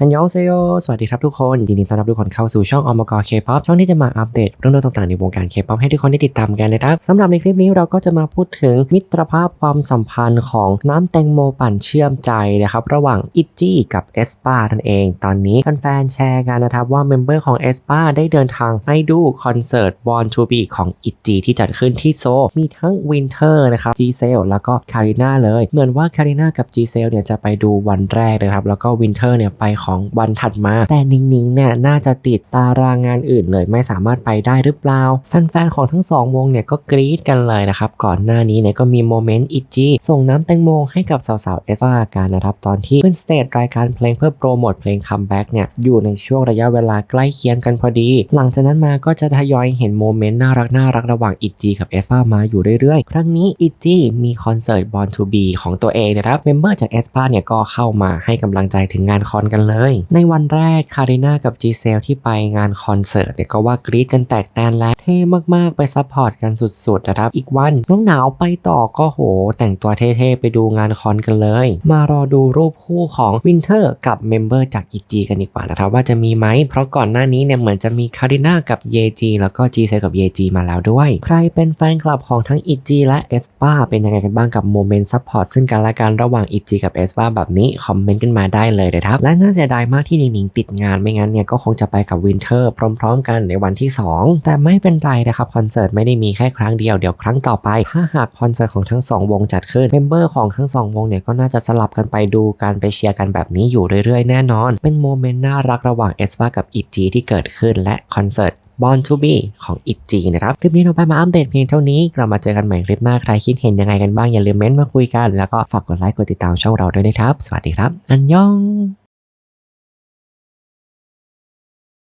ฮันยองเซโย สวัสดีครับทุกคนยินดีต้อนรับทุกคนเข้าสู่ช่องอมกรเคป๊อปช่องที่จะมาอัปเดตเรื่องราวต่างๆในวงการเคป๊อปให้ทุกคนได้ติดตามกันนะครับสำหรับในคลิปนี้เราก็จะมาพูดถึงมิตรภาพความสัมพันธ์ของน้ำแตงโมปั่นเชื่อมใจนะครับระหว่างอิจิกับเอสปานั่นเอง ตอนนี้แฟนๆแชร์กันนะครับว่าเมมเบอร์ของเอสปาได้เดินทางไปดูคอนเสิร์ต Born to Be ของอิจิที่จัดขึ้นที่โซ มีทั้งวินเทอร์นะครับจีเซลแล้วก็คาริน่าเลยเหมือนว่าคาริน่ากับจีเซลเนี่ยจะไปดูวันแรกนะครับแล้วก็วินเทอร์เนี่ยไปของวันถัดมา แต่นิงนิงเนี่ยน่าจะติดตารางงานอื่นเลยไม่สามารถไปได้หรือเปล่า แฟนๆของทั้งสองวงเนี่ยก็กรี๊ดกันเลยนะครับ ก่อนหน้านี้เนี่ยก็มีโมเมนต์อิจิส่งน้ำแตงโมให้กับสาวๆเอสวาการนะครับ ตอนที่ขึ้นสเตจรายการเพลงเพื่อโปรโมทเพลงคัมแบ็กเนี่ยอยู่ในช่วงระยะเวลาใกล้เคียงกันพอดี หลังจากนั้นมาก็จะทยอยเห็นโมเมนต์น่ารักน่ารักระหว่างอิจิกับเอสปามาอยู่เรื่อยๆ ครั้งนี้อิจิมีคอนเสิร์ต Born to Be ของตัวเองนะครับเมมเบอร์จากเอสปาเนี่ยก็เข้ามาให้กำลังใจถึงงานคอนกันเลยในวันแรกคาริน่ากับจีเซลที่ไปงานคอนเสิร์ตเนี่ยก็ว่ากรี๊ดกันแตกแตนและเท่มากๆไปซัพพอร์ตกันสุดๆนะครับ อีกวันน้องหนาวไปต่อก็โห แต่งตัวเท่ๆไปดูงานคอนกันเลย มารอดูรูปคู่ของวินเทอร์กับเมมเบอร์จากอีจีกันดีกว่านะครับว่าจะมีไหม เพราะก่อนหน้านี้เนี่ยเหมือนจะมีคาริน่ากับเยจีแล้วก็จีเซลกับเยจีมาแล้วด้วย ใครเป็นแฟนคลับของทั้งอีจีและเอสปาเป็นยังไงกันบ้างกับโมเมนต์ซัพพอร์ตซึ่งกันและกันระหว่างอีจีกับเอสปาแบบนี้คอมเมนต์กันมาได้เลยนะครับและน่าเสียดายมากที่หนิงๆติดงานไม่งั้นเนี่ยก็คงจะไปกับวินเทอร์พร้อม ๆ กันในวันที่ 2 แต่ไม่เป็นไรนะครับคอนเสิร์ตไม่ได้มีแค่ครั้งเดียวเดี๋ยวครั้งต่อไป ถ้าหากคอนเสิร์ตของทั้งสองวงจัดขึ้นเมมเบอร์ของทั้งสองวงเนี่ยก็น่าจะสลับกันไปดูการไปเชียร์กันแบบนี้อยู่เรื่อยๆ แน่นอน เป็นโมเมนต์น่ารักระหว่างเอสปากับอิจีที่เกิดขึ้นและคอนเสิร์ต Born to Be ของอิจีนะครับ คลิปนี้เราไปมาอัปเดตเพียงเท่านี้ กลับมาเจอกันใหม่คลิปหน้า ใครคิดเห็นยังไงกันบ้าง อย่าลืมเม้นต์มาคุยกัน แล้วก็ฝากกดไลค์ กดติดตามช่องเราด้วยนะครับ สวัสดีครับ อันยอง